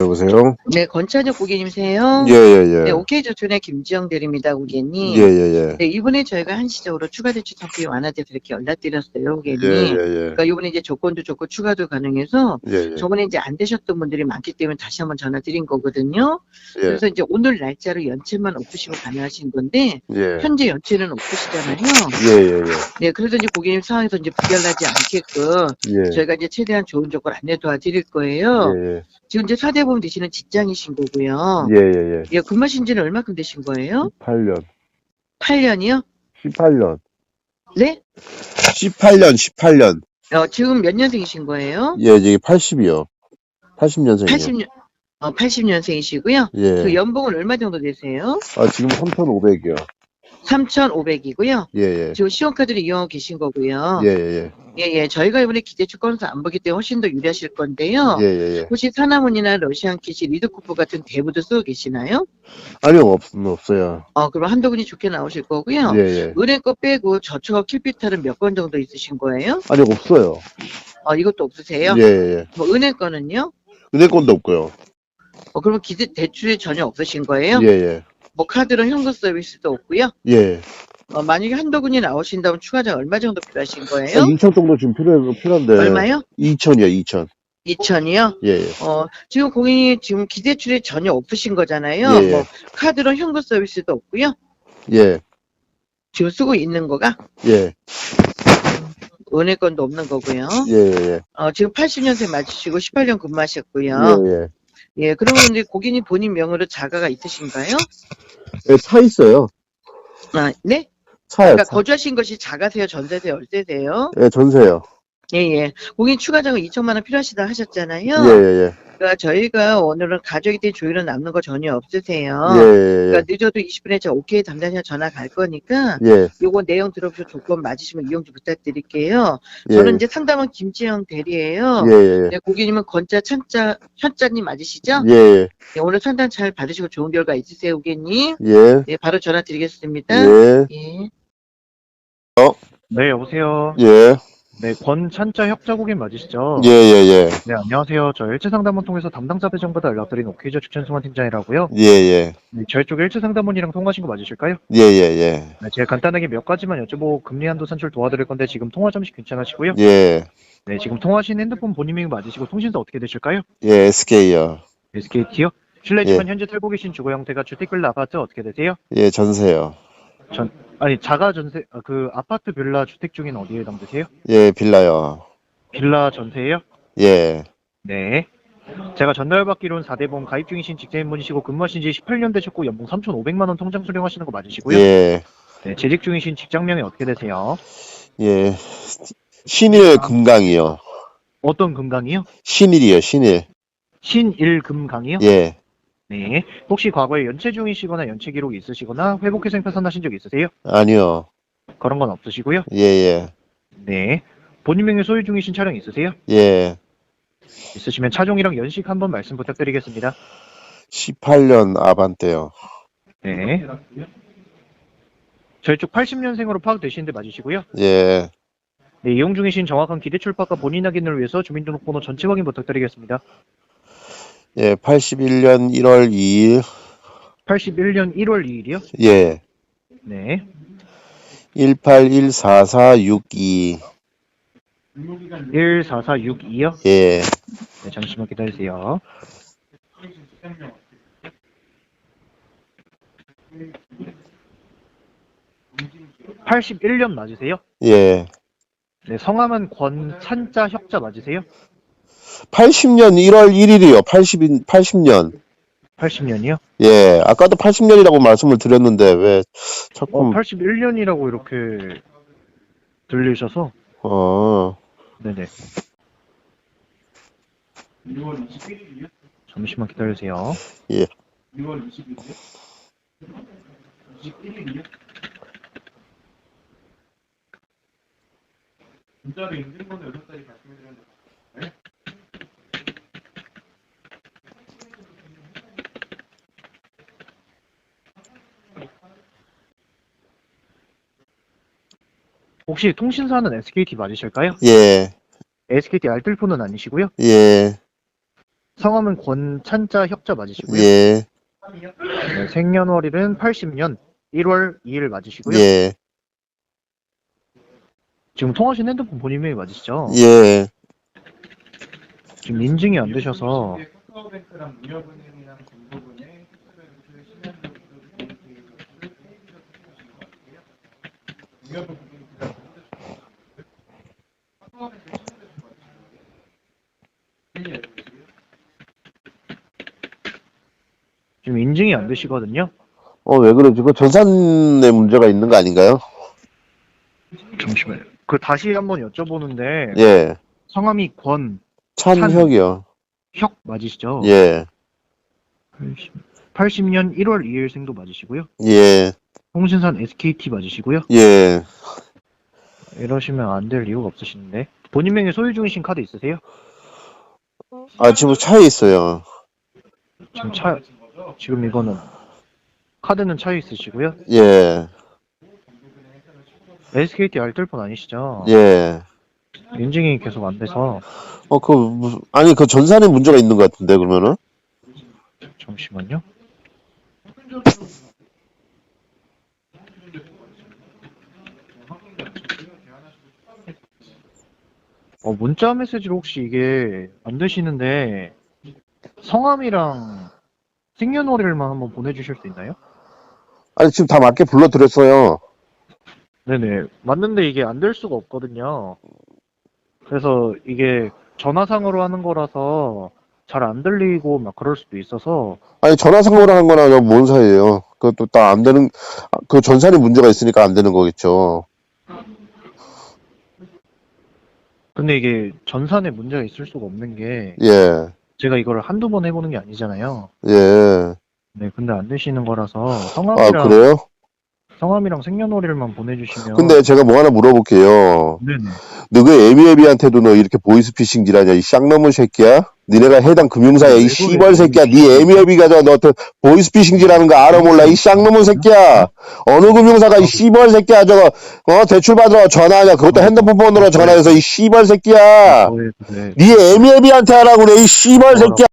여보세요? 네, 권찬혁 고객님세요. 예, 예, 네, 예. 오케이 조촌의 김지영 대리입니다, 고객님. 예, 예, 예. 네, 이번에 저희가 한시적으로 추가 대출 상품이 완화돼서 이렇게 연락드렸어요, 고객님. 예, 예, 예. 그러니까 이번에 이제 조건도 좋고 추가도 가능해서 예, 예. 저번에 이제 안 되셨던 분들이 많기 때문에 다시 한번 전화 드린 거거든요. 예, 그래서 이제 오늘 날짜로 연체만 없으시면 가능하신 건데 예. 현재 연체는 없으시잖아요. 예, 예, 예. 네, 그래서 이제 고객님 상황에서 이제 부결나지 않게끔 예. 저희가 이제 최대한 좋은 조건 안내 도와드릴 거예요. 예, 지금 이제 사대 보험 되시는 직장이신 거고요. 예, 예, 예. 예, 근무하신 지는 얼마큼 되신 거예요? 18년. 8년이요? 18년. 네? 18년, 18년. 어, 지금 몇 년생이신 거예요? 예, 이게 80이요. 80년생이요. 80년, 어, 80년생이시고요. 그 예. 연봉은 얼마 정도 되세요? 아, 지금 3,500이요. 3,500이고요. 예, 예. 지금 신용카드를 이용하고 계신 거고요. 예, 예, 예, 예. 저희가 이번에 기대축 건수 안 보기 때문에 훨씬 더 유리하실 건데요. 예. 예, 예, 예. 혹시 사나문이나 러시안 키시, 리드쿠프 같은 대부도 쓰고 계시나요? 아니요, 없, 없어요. 어, 그럼 한도근이 좋게 나오실 거고요. 예, 예. 은행 거 빼고 저축업 킬피탈은 몇 건 정도 있으신 거예요? 아니, 없어요. 어, 이것도 없으세요? 예, 예, 예. 뭐 은행 거는요? 은행권도 없고요. 어, 그러면 기대 대출이 전혀 없으신 거예요? 예, 예. 뭐 카드로 현금 서비스도 없고요. 예. 어, 만약에 한도근이 나오신다면 추가자 얼마 정도 필요하신 아, 거예요? 2천 정도 지금 필요, 필요한데. 얼마요? 2천이요, 2천. 2천이요? 예, 예. 어, 지금 공인이 지금 기대출이 전혀 없으신 거잖아요. 예, 예. 뭐 카드로 현금 서비스도 없고요. 예, 지금 쓰고 있는 거가 예. 은행 건도 없는 거고요. 예, 예, 어, 지금 80년생 맞으시고 18년 예. 근무하셨고요. 예, 예. 예, 그러면 이제 고객님 본인 명의로 자가가 있으신가요? 예, 차 있어요. 아, 네? 차요. 그러니까 차. 거주하신 것이 자가세요, 전세세요, 월세세요? 예, 전세요. 예, 예. 고객님 추가 자금 2천만 원 필요하시다 하셨잖아요. 예, 예, 예. 그러니까 저희가 오늘은 가족에 대한 조율은 남는 거 전혀 없으세요. 예, 예, 그러니까 늦어도 20분에 저 오케이 담당자 전화 갈 거니까 예. 요거 내용 들어보시고 조건 맞으시면 이용 좀 부탁드릴게요. 예. 저는 이제 상담원 김지영 대리예요. 예, 예, 네, 고객님은 건자 찬자 현자님 맞으시죠? 예. 예, 네, 오늘 상담 잘 받으시고 좋은 결과 있으세요, 고객님. 예. 네, 바로 전화 드리겠습니다. 예. 예. 네, 여보세요. 예. 네, 권찬자 협자고객 맞으시죠? 예, 예, 예. 네, 안녕하세요. 저 일체상담원 통해서 담당자 배정받아 연락드린 오케이저 추천승환 팀장이라고요. 예, 예. 네, 저희 쪽 일체상담원이랑 통화하신 거 맞으실까요? 예, 예, 예. 네, 제가 간단하게 몇 가지만 여쭤보고 금리 한도 산출 도와드릴 건데 지금 통화 잠시 괜찮으시고요? 예. 네, 지금 통화하신 핸드폰 본인명이 맞으시고 통신사 어떻게 되실까요? 예, SK요. SKT요? 실례지만 현재 살고 계신 주거 형태가 주택 빌라 아파트 어떻게 되세요? 예, 전세요. 아니, 자가 전세, 아, 그 아파트 빌라 주택 중에는 어디에 해당되세요? 예, 빌라요. 빌라 전세예요? 예. 네. 제가 전달받기로는 4대보험 가입 중이신 직장인분이시고 근무하신 지 18년 되셨고 연봉 3,500만 원 통장 수령하시는 거 맞으시고요. 예. 네, 재직 중이신 직장명이 어떻게 되세요? 예. 신일 금강이요. 어떤 금강이요? 신일이요, 신일. 신일금강이요? 예. 네. 혹시 과거에 연체 중이시거나 연체 기록이 있으시거나 회복회생 생파산하신 적 있으세요? 아니요. 그런 건 없으시고요. 예, 예. 네. 본인 명의 소유 중이신 차량 있으세요? 예. 있으시면 차종이랑 연식 한번 말씀 부탁드리겠습니다. 18년 아반떼요. 네. 저희 쪽 80년생으로 파악되시는데 맞으시고요. 예. 네, 이용 중이신 정확한 기대 출발과 본인 확인을 위해서 주민등록번호 전체 확인 부탁드리겠습니다. 예, 81년 1월 2일. 81년 1월 2일이요? 예. 네. 181442. 14462요? 예. 네, 잠시만 기다리세요. (81년) 맞으세요? 예. 네, 성함은 권찬자 협자 맞으세요? 80년 1월 1일이요. 80, 80년. 80년이요? 예. 아까도 80년이라고 말씀을 드렸는데, 왜, 어, 자꾸, 81년이라고 이렇게 들리셔서 어, 네네. 잠시만 기다리세요. 예. 혹시 통신사는 SKT 맞으실까요? 예. SKT 알뜰폰은 아니시고요. 예. 성함은 권찬자 혁자 맞으시고요. 예, 네, 생년월일은 80년 1월 2일 맞으시고요. 예, 지금 통화하신 핸드폰 본인 명이 맞으시죠? 예. 지금 인증이 안 되셔서 지금 인증이 안 되시거든요. 어, 왜 그러지? 그 전산에 문제가 있는 거 아닌가요? 잠시만요. 그 다시 한번 여쭤보는데 예. 성함이 권, 찬혁이요. 혁 맞으시죠? 예, 80, 년 1월 2일 생도 맞으시고요. 예, 홍신산 SKT 맞으시고요. 예. 이러시면 안 될 이유가 없으신데. 본인 명의 소유 중이신 카드 있으세요? 아, 지금 차에 있어요. 지금 차, 지금 이거는 카드는 차에 있으시고요. 예, SKT 알뜰폰 아니시죠? 예. 인증이 계속 안 돼서 어, 그, 무슨, 아니, 그 전산에 문제가 있는 것 같은데, 그러면은? 잠시만요. 어, 문자 메시지로 혹시 이게 안 되시는데 성함이랑 생년월일만 한번 보내주실 수 있나요? 아니, 지금 다 맞게 불러드렸어요. 네네. 맞는데 이게 안 될 수가 없거든요. 그래서 이게 전화상으로 하는 거라서 잘 안 들리고 막 그럴 수도 있어서 아니, 전화상으로 한 거나 뭔 사이예요. 그것도 다 안 되는, 아, 그 전산에 문제가 있으니까 안 되는 거겠죠. 근데 이게 전산에 문제가 있을 수가 없는 게 예, 제가 이거를 한두 번 해보는 게 아니잖아요. 예. 네, 근데 안 되시는 거라서 아, 성함이랑 그래요? 성함이랑 생년월일만 보내주시면 근데 제가 뭐 하나 물어볼게요. 네네. 너그 애미애비한테도 너 이렇게 보이스피싱 딜하냐, 이 쌍놈의 새끼야? 니네가 해당 금융사야, 이왜 씨발 새끼야. 그게. 니 애미애비가 저 너한테 보이스피싱 딜하는 거 알아 몰라, 이 쌍놈의 새끼야. 어느 금융사가 이 씨발 새끼야, 저거, 어, 대출 받으러 전화하냐, 그것도 핸드폰 번호로 전화해서 이 씨발 새끼야. 어, 네, 네. 니 애미애비한테 하라고 그래, 이 씨발 새끼야.